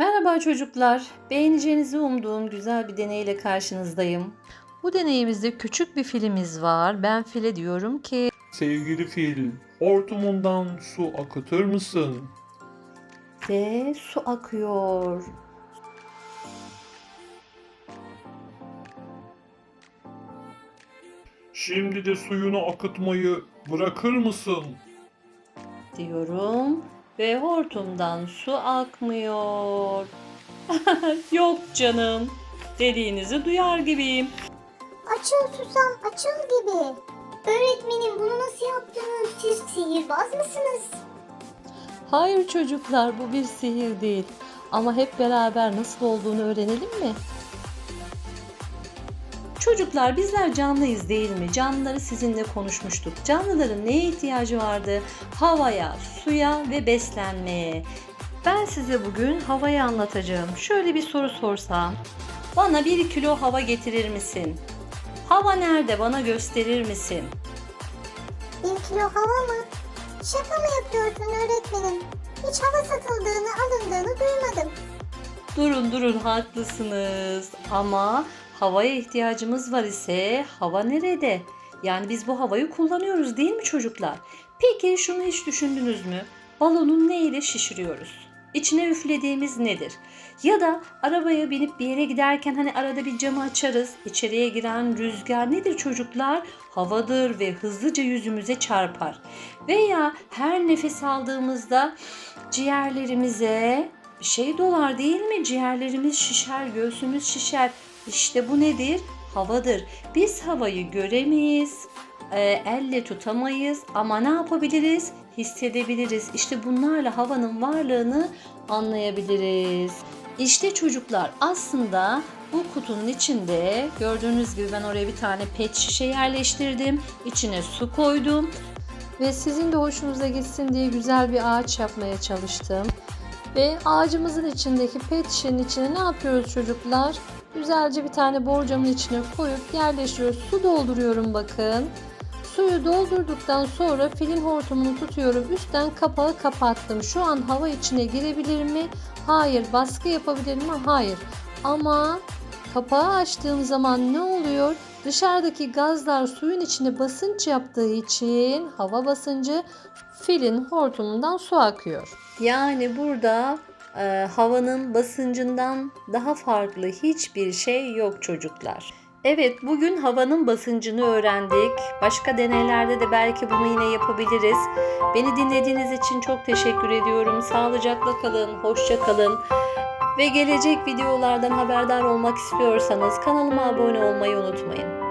Merhaba çocuklar. Beğeneceğinizi umduğum güzel bir deneyle karşınızdayım. Bu deneyimizde küçük bir filimiz var. Ben file diyorum ki Sevgili fil, hortumundan su akıtır mısın? ve su akıyor. Şimdi de suyunu akıtmayı bırakır mısın? diyorum ve hortumdan su akmıyor. Yok canım. Dediğinizi duyar gibiyim. Açıl susam açıl gibi. Öğretmenim bunu nasıl yaptınız? Siz sihirbaz mısınız? Hayır çocuklar bu bir sihir değil. Ama hep beraber nasıl olduğunu öğrenelim mi? Çocuklar bizler canlıyız değil mi? Canlıları sizinle konuşmuştuk. Canlıların neye ihtiyacı vardı? Havaya, suya ve beslenmeye. Ben size bugün havayı anlatacağım. Şöyle bir soru sorsam. Bana bir kilo hava getirir misin? Hava nerede? Bana gösterir misin? Bir kilo hava mı? Şaka mı yapıyorsun öğretmenim? Hiç hava satıldığını alındığını duymadım. Durun durun haklısınız ama havaya ihtiyacımız var ise hava nerede? Yani biz bu havayı kullanıyoruz değil mi çocuklar? Peki şunu hiç düşündünüz mü? Balonu ne ile şişiriyoruz? İçine üflediğimiz nedir? Ya da arabaya binip bir yere giderken hani arada bir camı açarız. İçeriye giren rüzgar nedir çocuklar? Havadır ve hızlıca yüzümüze çarpar. Veya her nefes aldığımızda ciğerlerimize şey dolar değil mi? Ciğerlerimiz şişer, göğsümüz şişer. İşte bu nedir? Havadır. Biz havayı göremeyiz, e, elle tutamayız ama ne yapabiliriz? Hissedebiliriz. İşte bunlarla havanın varlığını anlayabiliriz. İşte çocuklar aslında bu kutunun içinde gördüğünüz gibi ben oraya bir tane pet şişe yerleştirdim. İçine su koydum ve sizin de hoşunuza gitsin diye güzel bir ağaç yapmaya çalıştım. Ve ağacımızın içindeki pet şişenin içine ne yapıyoruz çocuklar? Güzelce bir tane borcamın içine koyup yerleştiriyoruz. Su dolduruyorum bakın. Suyu doldurduktan sonra filin hortumunu tutuyorum. Üstten kapağı kapattım. Şu an hava içine girebilir mi? Hayır. Baskı yapabilir mi? Hayır. Ama kapağı açtığım zaman ne oluyor? Dışarıdaki gazlar suyun içine basınç yaptığı için hava basıncı filin hortumundan su akıyor. Yani burada e, havanın basıncından daha farklı hiçbir şey yok çocuklar. Evet bugün havanın basıncını öğrendik. Başka deneylerde de belki bunu yine yapabiliriz. Beni dinlediğiniz için çok teşekkür ediyorum. Sağlıcakla kalın, hoşça kalın. Ve gelecek videolardan haberdar olmak istiyorsanız kanalıma abone olmayı unutmayın.